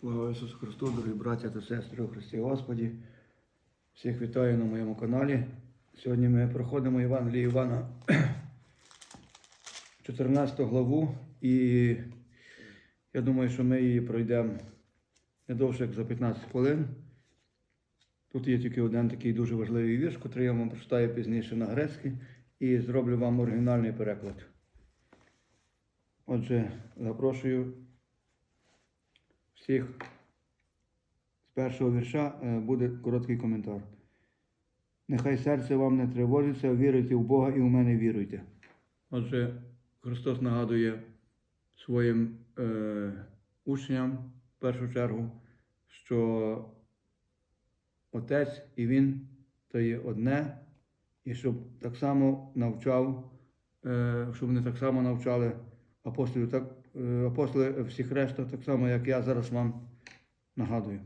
Слава Ісусу Христу, дорогі браття та сестри у Христі Господі. Всіх вітаю на моєму каналі. Сьогодні ми проходимо Євангеліє Івана 14 главу, і я думаю, що ми її пройдемо не довше, як за 15 хвилин. Тут є тільки один такий дуже важливий вірш, який я вам прочитаю пізніше на грецький, і зроблю вам оригінальний переклад. Отже, запрошую всіх з першого вірша е, буде короткий коментар. Нехай серце вам не тривожиться, віруйте в Бога і в мене віруйте. Отже, Христос нагадує своїм е, учням в першу чергу, що Отець і Він то є одне, і щоб так само навчав, е, щоб вони так само навчали апостолів, так, апостоли всіх решта, так само, як я зараз вам нагадую.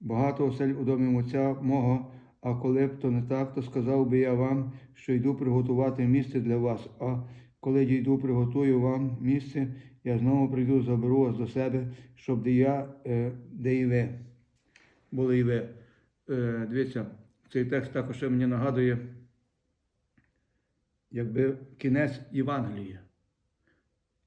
Багато осель у домі Отця мого, а коли б то не так, то сказав би я вам, що йду приготувати місце для вас. А коли дійду, приготую вам місце, я знову прийду, заберу вас до себе, щоб де я, е, де і ви. Були і ви. Е, Дивіться, цей текст також мені нагадує, якби кінець Євангелія.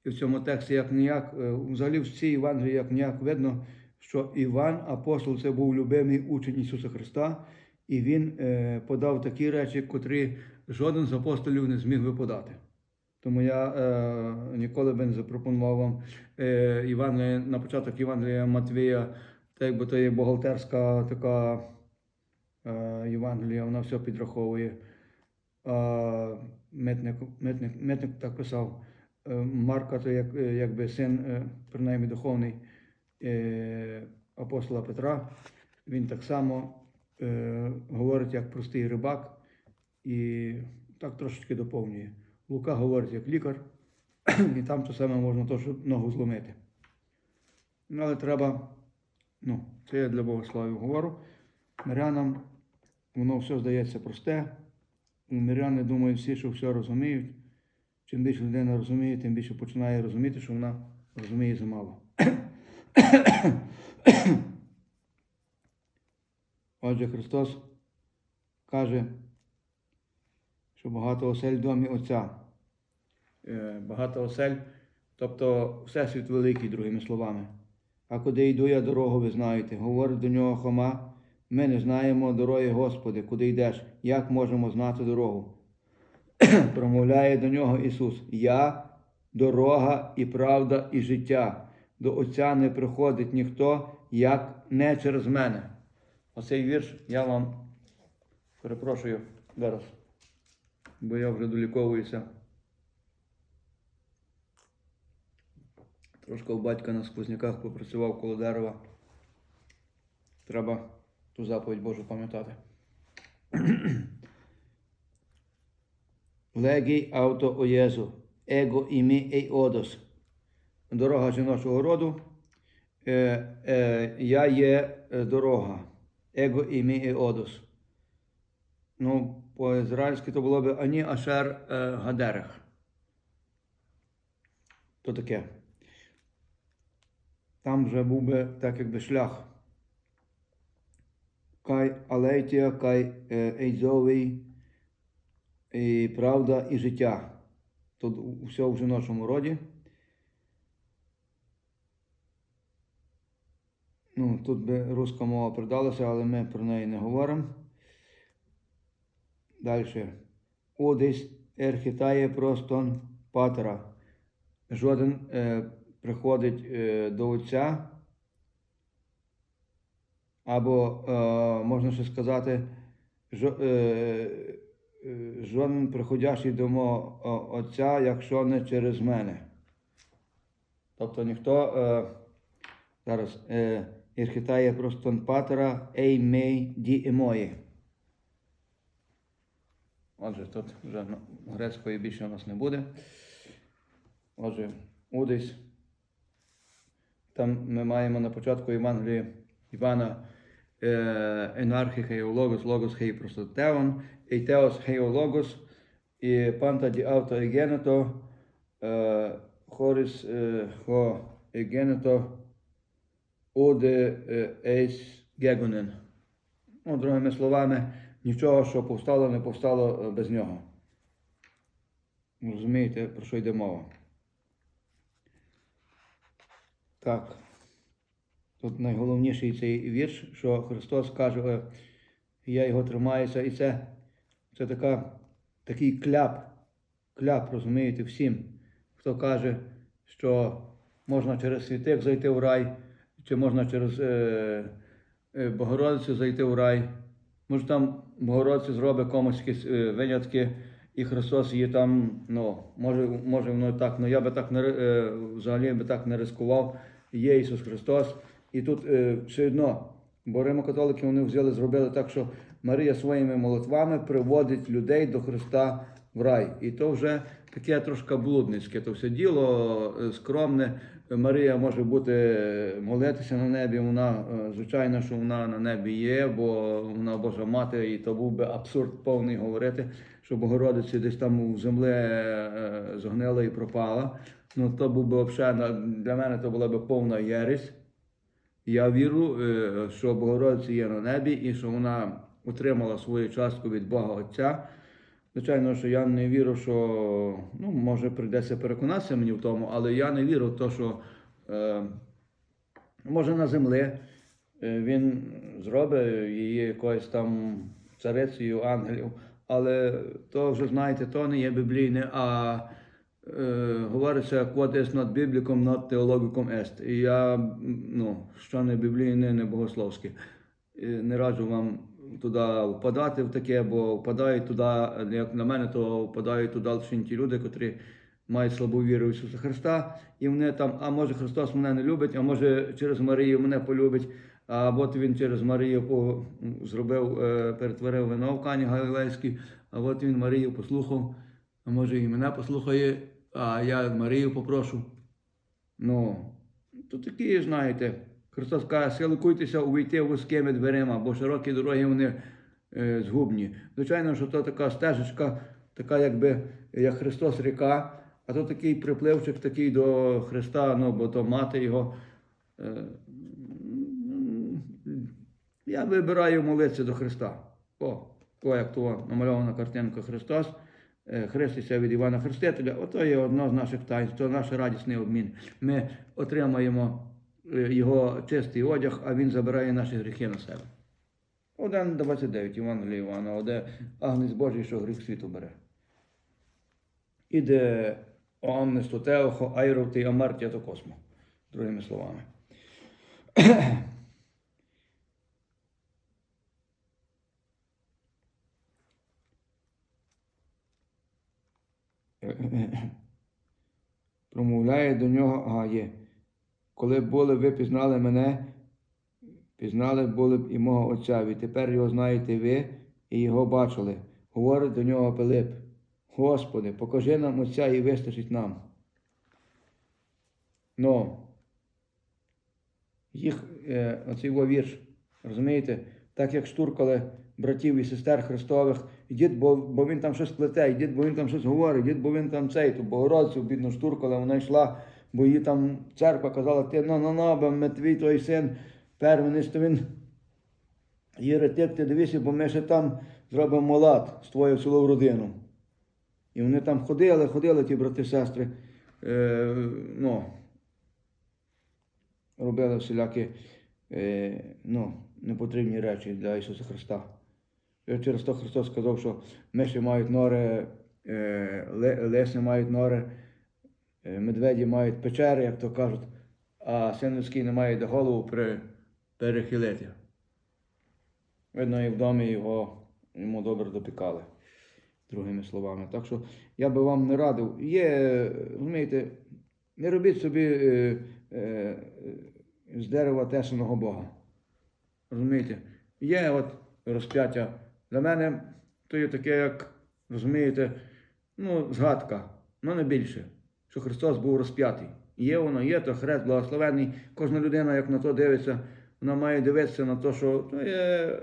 І в цьому тексті як ніяк, е, взагалі в цій Євангелії як ніяк видно, що Іван, апостол, це був любимий учень Ісуса Христа, і він е, подав такі речі, котрі жоден з апостолів не зміг би подати. Тому я е, ніколи би не запропонував вам е, Євангелія, на початок Євангелія Матвія, так якби то є бухгалтерська така е, Євангелія, вона все підраховує. А митник, митник, митник так писав. Е, Марка, то як, е, якби син, е, принаймні духовний апостола Петра, він так само говорить як простий рибак і так трошечки доповнює. Лука говорить як лікар, і там то саме можна теж ногу зломити. Ну, але треба, ну, це я для Богославів говорю. Мирянам воно все здається просте. Миряни думають всі, що все розуміють. Чим більше людина розуміє, тим більше починає розуміти, що вона розуміє замало. Отже, Христос каже, що багато осель в домі Отця. Е, Багато осель, тобто Всесвіт великий, другими словами. А куди йду я дорогу, ви знаєте. Говорить до нього Хома, ми не знаємо дороги, Господи, куди йдеш, як можемо знати дорогу? Промовляє до нього Ісус: Я дорога і правда, і життя. До Отця не приходить ніхто, як не через мене. Оцей вірш я вам перепрошую зараз, бо я вже доліковуюся. Трошки у батька на сквозняках попрацював коло дерева. Треба ту заповідь Божу пам'ятати. Легій авто о Єзу, его імі ей одос. Дорога жіночого роду. Е, е, я є дорога. Его імі ей одос. Ну, по-ізраїльськи то було б ані ашер е, гадерех. То таке. Там вже був би так якби шлях. Кай алейтія, кай ейзовий, і правда і життя. Тут все в жіночому роді. Ну, тут би руська мова придалася, але ми про неї не говоримо. Далі. Одесь ерхітає простон патера. Жоден е, приходить е, до отця. Або, е, можна ще сказати, жо, е, жоден приходящий до мого отця, якщо не через мене. Тобто ніхто е, зараз е, ірхітає простон патера ей мей ді емої. Отже, тут вже ну, грецької більше у нас не буде. Отже, Удись. Там ми маємо на початку Євангелії Івана е, енархі хеологос, логос хей простотеон, ейтеос хеологос, і панта ді авто егенето, е, хорис е, хо егенето, Оде Ейс Гегонен. Ну, другими словами, нічого, що повстало, не повстало без нього. Розумієте, про що йде мова? Так. Тут найголовніший цей вірш, що Христос каже, е, я його тримаюся, і це, це така, такий кляп, кляп, розумієте, всім, хто каже, що можна через світик зайти в рай, чи можна через е, е, Богородицю зайти в рай. Може там Богородиця зробить комусь якісь е, винятки, і Христос її там, ну, може, може воно так, ну я би так не е, взагалі би так не рискував. Є Ісус Христос. І тут е, все одно, бо римокатолики вони взяли, зробили так, що Марія своїми молитвами приводить людей до Христа в рай. І то вже таке трошки блудницьке, то все діло е, скромне. Марія може бути е, молитися на небі. Вона е, звичайно, що вона на небі є, бо вона Божа мати, і то був би абсурд повний говорити, що Богородиця десь там у землі е, зогнила і пропала. Ну то був би взагалі для мене то була б повна єресь. Я вірю, е, що Богородиця є на небі і що вона отримала свою частку від Бога Отця. Звичайно, що я не вірю, що ну, може прийдеться переконатися мені в тому, але я не вірю в те, що е, може на землі е, він зробить її якоюсь там царицею ангелів, але то вже знаєте, то не є біблійне, а говориться quod est not biblicum, not theologicum est. І я, ну, що не біблійне, не богословське. Не раджу вам туди впадати в таке, бо впадають туди, як на мене, то впадають туди ті люди, котрі мають слабу віру в Ісуса Христа, і вони там, а може Христос мене не любить, а може через Марію мене полюбить. А от він через Марію зробив, е, перетворив вино в Кані Галилейській, а от він Марію послухав, а може і мене послухає, а я Марію попрошу. Ну, то такі, знаєте, Христос каже, силикуйтеся увійти вузькими дверима, бо широкі дороги вони е, згубні. Звичайно, що то така стежечка, така якби як Христос ріка, а то такий припливчик такий до Христа, ну, бо то мати його. Е, я вибираю молитися до Христа. О, о як то намальована картинка Христос. Е, Хреститься від Івана Хрестителя, ото є одно з наших таїнств, то наш радісний обмін. Ми отримаємо е, його чистий одяг, а він забирає наші гріхи на себе. 1.29 Івангелія Івана, де Агнець Божий, що гріх світу бере. Іде Оамнес то Теохо, Айров ти Амартія то Космо, другими словами. Промовляє до нього Гає. Коли були ви пізнали мене, пізнали були б і мого Отця. Відтепер його знаєте ви і його бачили. Говорить до нього Пилип. Господи, покажи нам Отця і вистачить нам. Ну, їх, е, оцей його вірш, розумієте, так як штуркали братів і сестер Христових, ідіть, бо, бо він там щось плете, ідіть, бо він там щось говорить, ідіть, бо він там цей, ту Богородцю бідно штуркали, вона йшла, бо її там церква казала, ти ну, ну, ну, бо ми твій той син, первенець, то він єретик, ти дивися, бо ми ще там зробимо молад з твоєю цілою родину. І вони там ходили, ходили, ті брати сестри, е, ну, робили всілякі е, ну, непотрібні речі для Ісуса Христа. Через то Христос сказав, що миші мають нори, е, лиси мають нори, е, медведі мають печери, як то кажуть, а син людський не має де голову перехилити. Видно, і в домі його йому добре допікали, другими словами. Так що я би вам не радив. Є, розумієте, не робіть собі е, е, з дерева тесаного Бога. Розумієте? Є от розп'яття. Для мене то є таке, як, розумієте, ну, згадка, ну не більше, що Христос був розп'ятий. Є воно, є, то хрест благословений. Кожна людина, як на то дивиться, вона має дивитися на те, що то є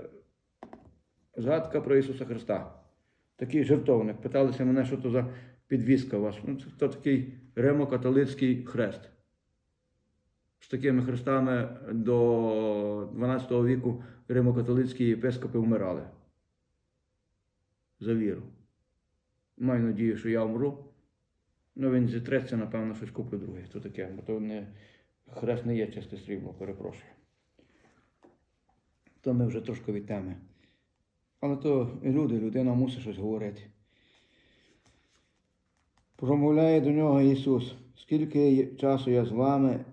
згадка про Ісуса Христа. Такий жертовник. Питалися мене, що то за підвіска у вас. Ну, це то такий римо-католицький хрест. з такими хрестами до 12 віку римокатолицькі єпископи вмирали. За віру. Маю надію, що я вмру. Ну, він зітреться, напевно, щось куплю друге. То таке, бо то не хрест не є чисте срібло, перепрошую. То ми вже трошки від теми. Але то люди, людина мусить щось говорити. Промовляє до нього Ісус, скільки часу я з вами,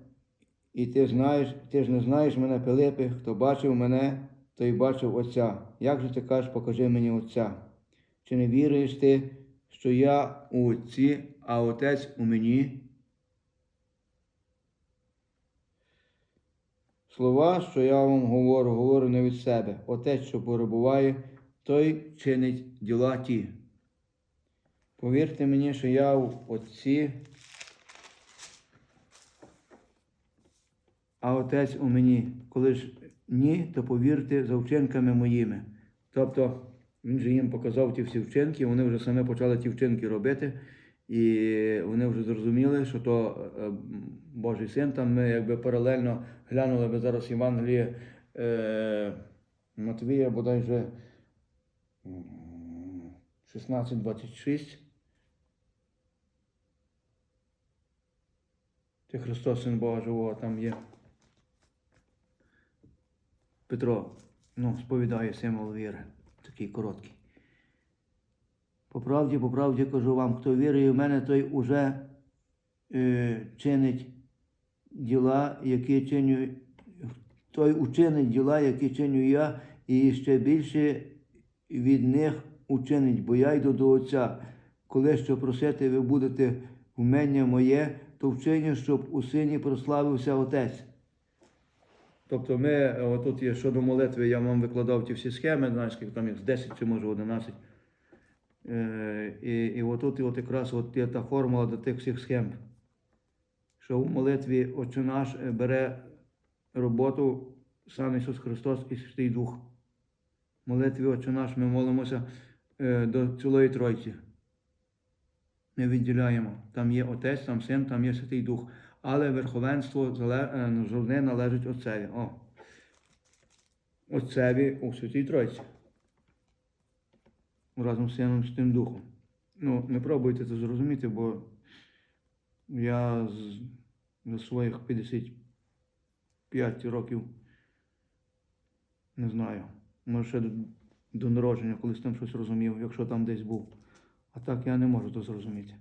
і ти знаєш, ти ж не знаєш мене, Пилипи, хто бачив мене, той бачив Отця. Як же ти кажеш, покажи мені Отця? Чи не віруєш ти, що я у Отці, а Отець у мені? Слова, що я вам говорю, говорю не від себе. Отець, що перебуває, той чинить діла ті. Повірте мені, що я в Отці, а Отець у мені. Коли ж ні, то повірте за вчинками моїми. Тобто він же їм показав ті всі вчинки, вони вже самі почали ті вчинки робити, і вони вже зрозуміли, що то е, Божий син. Там ми якби паралельно глянули би зараз Євангеліє е, Матвія, бодайже м, 16-26. Ти Христос, Син Бога Живого, там є. Петро, ну, сповідає символ віри, такий короткий. По правді, по правді кажу вам, хто вірує в мене, той уже е, чинить діла, які чиню, той учинить діла, які чиню я, і ще більше від них учинить, бо я йду до Отця. Коли що просити ви будете вмення моє, то вчиню, щоб у сині прославився Отець. Тобто ми, е, отут є щодо молитви, я вам викладав ті всі схеми, знаєш, там їх 10 чи може 11. Е, і, і отут і от якраз от є та формула до тих всіх схем. Що в молитві Отче наш е, бере роботу сам Ісус Христос і Святий Дух. В молитві Отче наш ми молимося до цілої Тройці. Ми відділяємо. Там є Отець, там Син, там є Святий Дух. Але верховенство зале- е, завжди належить Отцеві. О. Отцеві у Святій Тройці. Разом з Сином з тим Духом. Ну, не пробуйте це зрозуміти, бо я з, за своїх 55 років не знаю. Може, ще до народження колись там щось розумів, якщо там десь був. А так я не можу то зрозуміти.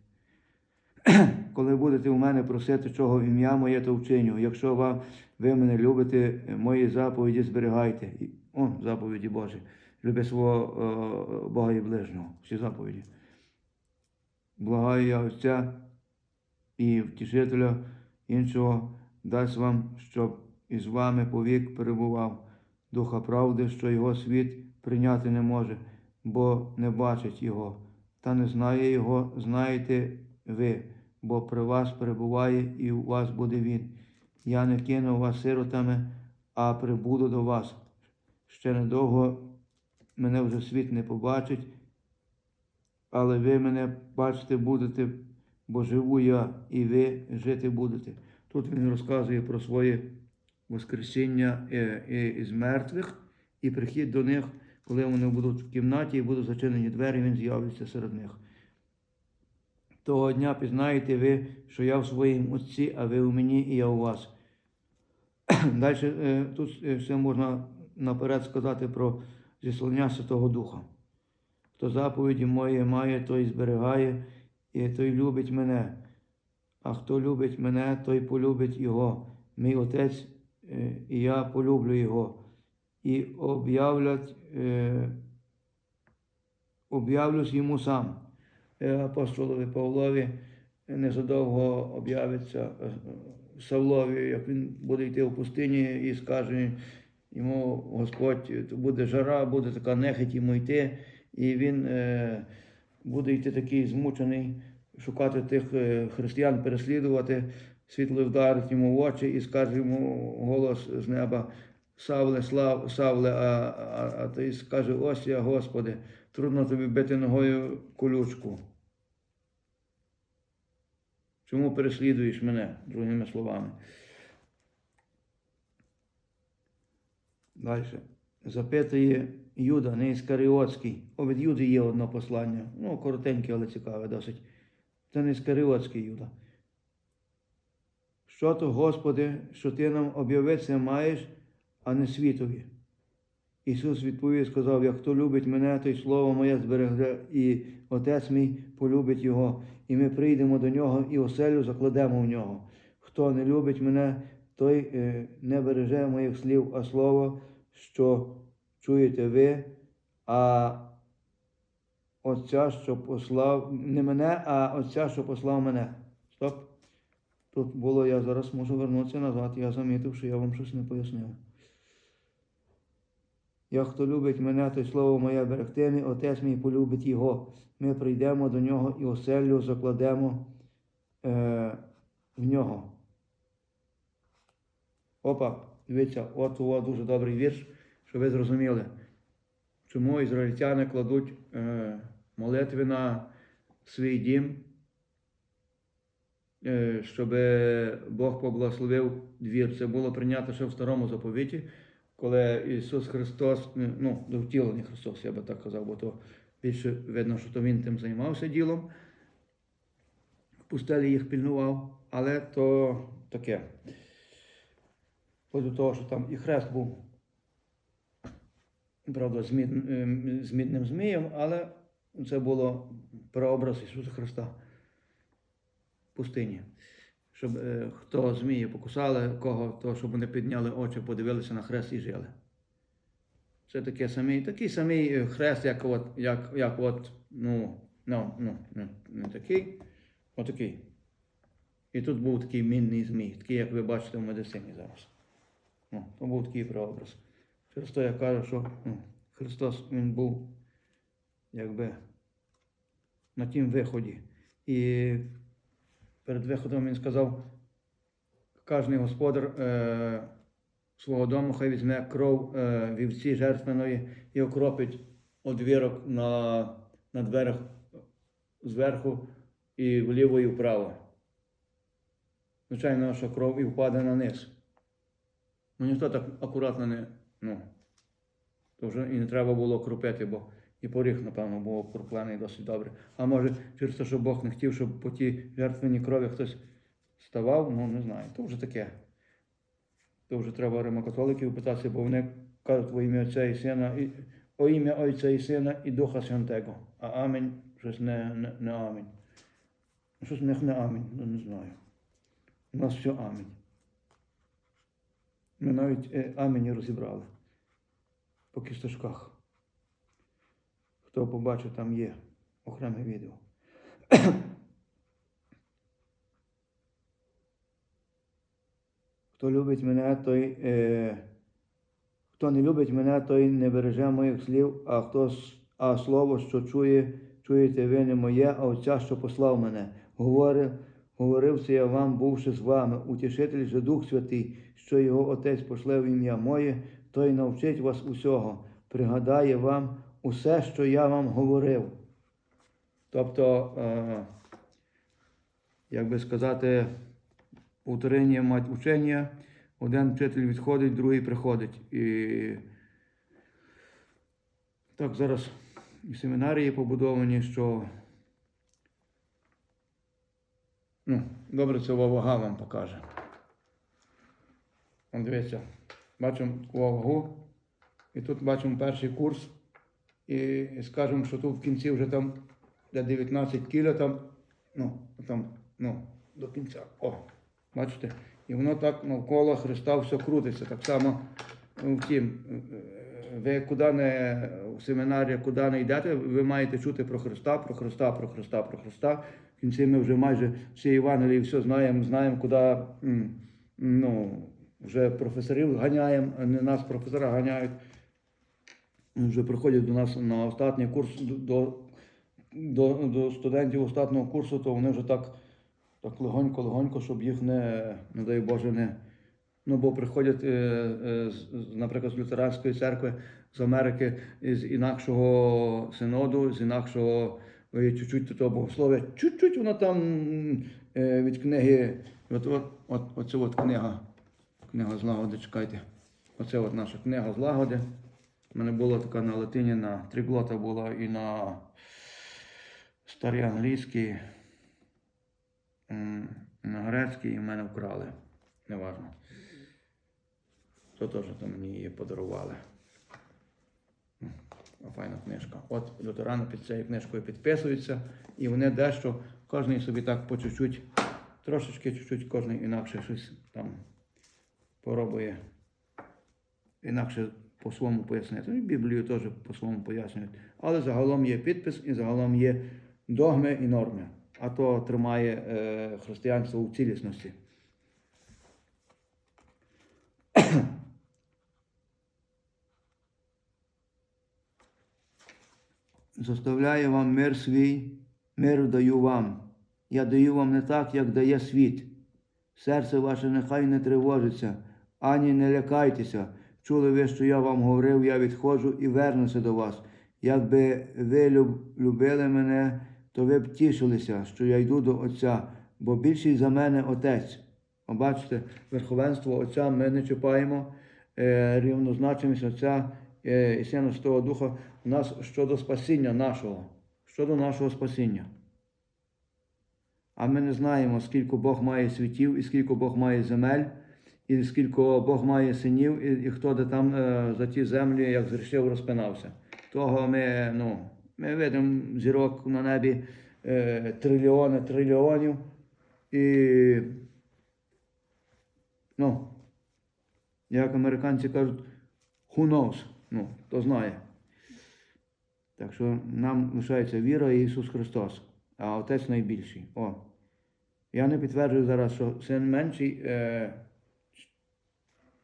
Коли будете у мене просити, чого ім'я моє, то вчиню. Якщо вам, ви мене любите, мої заповіді зберігайте. О, заповіді Божі. Люби свого Бога і ближнього. Всі заповіді. Благаю я Отця і втішителя іншого дасть вам, щоб із вами повік перебував. Духа правди, що його світ прийняти не може, бо не бачить його, та не знає його, знаєте ви, бо при вас перебуває і у вас буде він. Я не кину вас сиротами, а прибуду до вас. Ще недовго мене вже світ не побачить, але ви мене бачити будете, бо живу я, і ви жити будете. Тут він розказує про своє Воскресіння е, е, із мертвих і прихід до них, коли вони будуть в кімнаті і будуть зачинені двері, він з'явиться серед них. Того дня пізнаєте ви, що я в своїм Отці, а ви у мені, і я у вас. Далі тут е, все можна наперед сказати про зіслання Святого Духа. Хто заповіді мої має, той зберігає, і той любить мене. А хто любить мене, той полюбить Його. Мій Отець е, і я полюблю Його. І об'являть, е, об'явлюсь йому сам. Е, Апостолові Павлові незадовго об'явиться е, Савлові, як він буде йти в пустині і скаже йому Господь, буде жара, буде така нехить йому йти, і він е, буде йти такий змучений, шукати тих е, християн, переслідувати, світло вдарить йому в очі і скаже йому голос з неба. Савле, слав, Савле, а, а, а той скаже, ось я, Господи, трудно тобі бити ногою колючку. Чому переслідуєш мене, другими словами? Далі. Запитує Юда, не Іскаріотський. О, від Юди є одне послання. Ну, коротеньке, але цікаве досить. Це не Іскаріотський Юда. Що то, Господи, що ти нам об'явитися маєш, а не світові? Ісус відповів і сказав: як хто любить мене, той слово моє збереже, і Отець мій полюбить його, і ми прийдемо до нього і оселю закладемо в нього. Хто не любить мене, той е, не береже моїх слів, а слово, що чуєте ви, а Отця, що послав не мене, а Отця, що послав мене. Стоп. Тут було, я зараз можу вернутися назад, я замітив, що я вам щось не пояснив. Як хто любить мене, той слово моє берегтиме, отець мій полюбить його. Ми прийдемо до нього і оселю закладемо е, в нього. Опа, дивіться, от о, дуже добрий вірш, щоб ви зрозуміли, чому ізраїльтяни кладуть е, молитви на свій дім, е, щоб Бог поблагословив двір. Це було прийнято ще в старому заповіті, коли Ісус Христос, ну, до втілення Христос, я би так казав, бо то більше видно, що то Він тим займався ділом. В пустелі їх пільнував, але то таке. До того, що там і хрест був, правда, з, мід, ем, мідним змієм, але це було прообраз Ісуса Христа в пустині. Щоб е, хто змії покусали, кого, то щоб вони підняли очі, подивилися на хрест і жили. Це таке самий, такий самий е, хрест, як от, як, як от, ну, ну, ну, не, не такий, отакий. І тут був такий мінний змій, такий, як ви бачите в медицині зараз. Ну, то був такий прообраз. Через то я кажу, що ну, Христос Він був якби на тім виході. І перед виходом Він сказав, кожний господар е, свого дому хай візьме кров е, вівці жертвеної і окропить одвірок на, на дверях зверху і вліво і вправо. Звичайно, що кров і впаде на низ. Ну ніхто так акуратно не. Ну, то вже і не треба було кропити, бо і поріг, напевно, був окроплений досить добре. А може, через те, що Бог не хотів, щоб по тій жертвеній крові хтось ставав, ну не знаю. То вже таке. То вже треба римокатоликів питатися, бо вони кажуть во ім'я Отця і Сина, і, о ім'я Отця і Сина і Духа Святого. А амінь щось не, не, не амінь. Ну, Щось в них не амінь, ну не знаю. У нас все амінь. Ми навіть е, амені розібрали по кісточках. Хто побачив, там є окреме відео. Хто любить мене, той, е, хто не любить мене, той не береже моїх слів, а хто а слово, що чує, чуєте ви не моє, а отця, що послав мене. Говорив, говорив це я вам, бувши з вами, утішитель же Дух Святий, що його Отець пошле в ім'я моє, той навчить вас усього, пригадає вам усе, що я вам говорив. Тобто, е, як би сказати, повторення мать учення, один вчитель відходить, другий приходить. І так зараз і семінарії побудовані, що ну, добре це вага вам покаже. Дивіться, бачимо таку вагу, і тут бачимо перший курс, і, скажемо, що тут в кінці вже там де 19 кіля, там, ну, там, ну, до кінця. О, бачите? І воно так навколо Христа все крутиться. Так само ну, втім, е, ви куди не в семінарі, куди не йдете, ви маєте чути про Христа, про Христа, про Христа, про Христа. В кінці ми вже майже всі Євангелії все знаємо, знаємо, куди ну, вже професорів ганяємо, не нас професора ганяють. Вже приходять до нас на останній курс до, до, до студентів останнього курсу, то вони вже так, так легонько-легонько, щоб їх не, не дай Боже, не. Ну, бо приходять, е, е, наприклад, з лютеранської церкви з Америки, з інакшого синоду, з інакшого е, чуть-чуть того богослов'я, чуть-чуть воно там від книги, от, от, от, оце от книга, книга злагоди, чекайте. Оце от наша книга злагоди. У мене була така на латині, на триглота була і на м, і на грецький, і в мене вкрали. Неважно. То теж там мені її подарували. Файна книжка. От лютерани під цією книжкою підписуються, і вони дещо, кожен собі так по чуть-чуть, трошечки чуть-чуть, кожен інакше щось там поробує інакше по-своєму пояснити. Ну, і Біблію теж по-своєму пояснюють. Але загалом є підпис і загалом є догми і норми. А то тримає е, християнство у цілісності. Заставляю вам мир свій, мир даю вам. Я даю вам не так, як дає світ. Серце ваше нехай не тривожиться, ані не лякайтеся. Чули ви, що я вам говорив, я відходжу і вернуся до вас. Якби ви люб- любили мене, то ви б тішилися, що я йду до Отця, бо більший за мене Отець. О, Бачите, верховенство Отця ми не чіпаємо, е, рівнозначимість Отця е, і Сина Святого Духа у нас щодо спасіння нашого, щодо нашого спасіння. А ми не знаємо, скільки Бог має світів, і скільки Бог має земель, і скільки Бог має синів, і, і хто де там е, за ті землі, як зрішив, розпинався. Того ми, ну, ми видимо зірок на небі е, трильйони трильйонів. І, ну, як американці кажуть, who knows, ну, хто знає. Так що нам лишається віра і Ісус Христос, а Отець найбільший. О. Я не підтверджую зараз, що син менший е,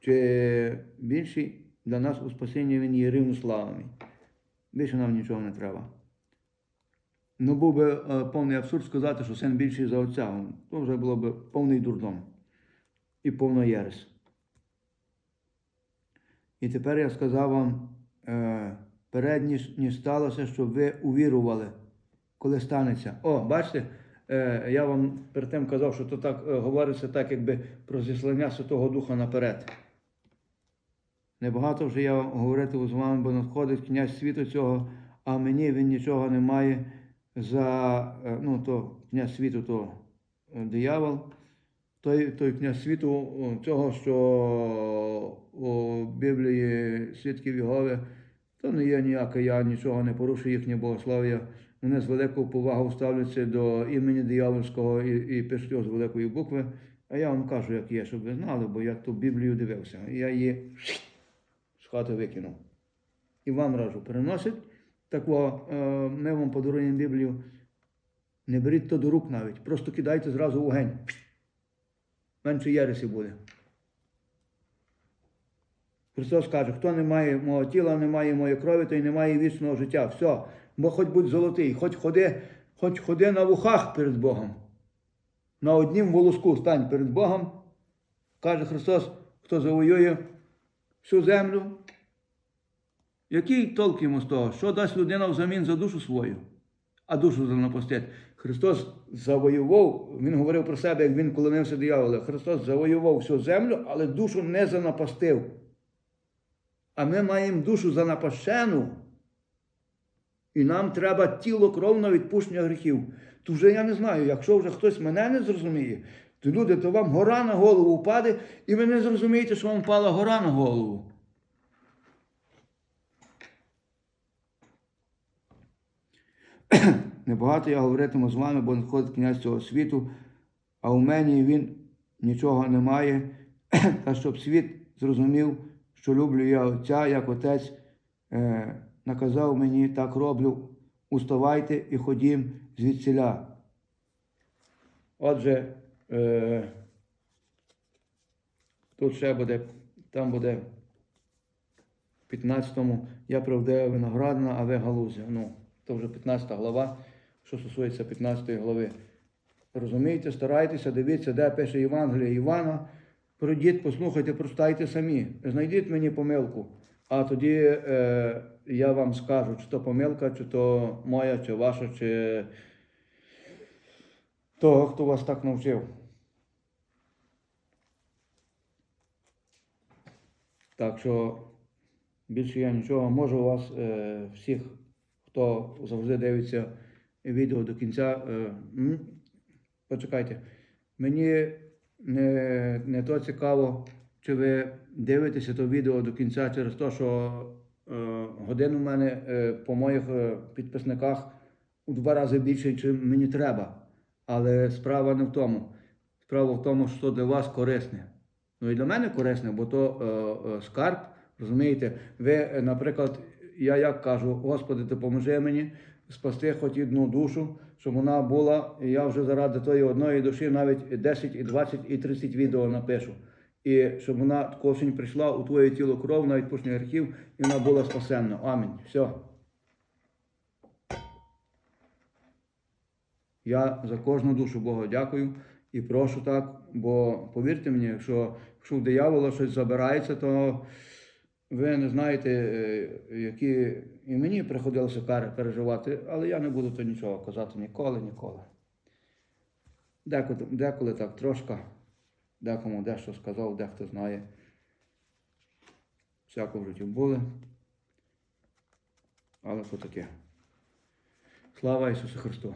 чи більший для нас у спасінні він є рівнославний. Більше нам нічого не треба. Ну, був би е, повний абсурд сказати, що син більший за отця. То вже було б повний дурдом і повна єресь. І тепер я сказав вам е, перед ніж, сталося, щоб ви увірували, коли станеться. О, бачите, е, я вам перед тим казав, що то так говориться так, якби про зіслання Святого Духа наперед. Небагато вже я говорити з вами, бо надходить князь світу цього, а мені він нічого не має за е, ну, то князь світу, то е, диявол. Той, той князь світу цього, що у Біблії свідків Єгови, то не є ніяке, я нічого не порушую їхнє богослов'я. Вони з великою повагою ставляться до імені диявольського і, і пишуть його з великої букви. А я вам кажу, як є, щоб ви знали, бо я ту Біблію дивився. Я її хати викинув. І вам раджу, переносить. Так е, ми вам подаруємо Біблію. Не беріть то до рук навіть, просто кидайте зразу в. Менше єресі буде. Христос каже, хто не має мого тіла, не має моєї крові, той не має вічного життя. Все. Бо хоч будь золотий, хоч ходи, хоч ходи на вухах перед Богом. На однім волоску стань перед Богом. Каже Христос, хто завоює всю землю. Який толк йому з того? Що дасть людина взамін за душу свою, а душу за напустить? Христос завоював, Він говорив про себе, як він колонився диявола. Христос завоював всю землю, але душу не занапастив. А ми маємо душу занапащену. І нам треба тіло кров на відпущення гріхів. То вже я не знаю, якщо вже хтось мене не зрозуміє, то люди, то вам гора на голову впаде, і ви не зрозумієте, що вам впала гора на голову. Небагато я говоритиму з вами, бо надходить князь цього світу, а у мені він нічого не має, та щоб світ зрозумів, що люблю я Отця, як Отець е, наказав мені, так роблю. Уставайте і ходім звідсіля. Отже, тут ще буде, там буде в 15-му я правдива виноградна, а ви галузя. Ну, то вже 15 глава, що стосується 15 глави. Розумієте, старайтеся, дивіться, де пише Євангелія Івана. Пройдіть, послухайте, прочитайте самі. Знайдіть мені помилку, а тоді е, я вам скажу, чи то помилка, чи то моя, чи ваша, чи того, хто вас так навчив. Так що більше я нічого можу вас е, всіх, хто завжди дивиться відео до кінця. Е, м, почекайте, мені не, не то цікаво, чи ви дивитеся то відео до кінця через те, що е, годин у мене е, по моїх е, підписниках у два рази більше, чим мені треба. Але справа не в тому. Справа в тому, що для вас корисне. Ну і для мене корисне, бо то е, е, скарб, розумієте, ви, е, наприклад, я як кажу, Господи, допоможи мені спасти хоч одну душу, щоб вона була, і я вже заради тої одної душі навіть 10, і 20, і 30 відео напишу. І щоб вона кожен прийшла у твоє тіло кров на відпущення гріхів, і вона була спасенна. Амінь. Все. Я за кожну душу Бога дякую і прошу так, бо повірте мені, якщо, якщо у диявола щось забирається, то ви не знаєте, е, які і мені приходилося кари переживати, але я не буду то нічого казати ніколи, ніколи. Деколи, деколи так трошки, декому дещо сказав, дехто знає. Всяко в житті були. Але то таке. Слава Ісусу Христу!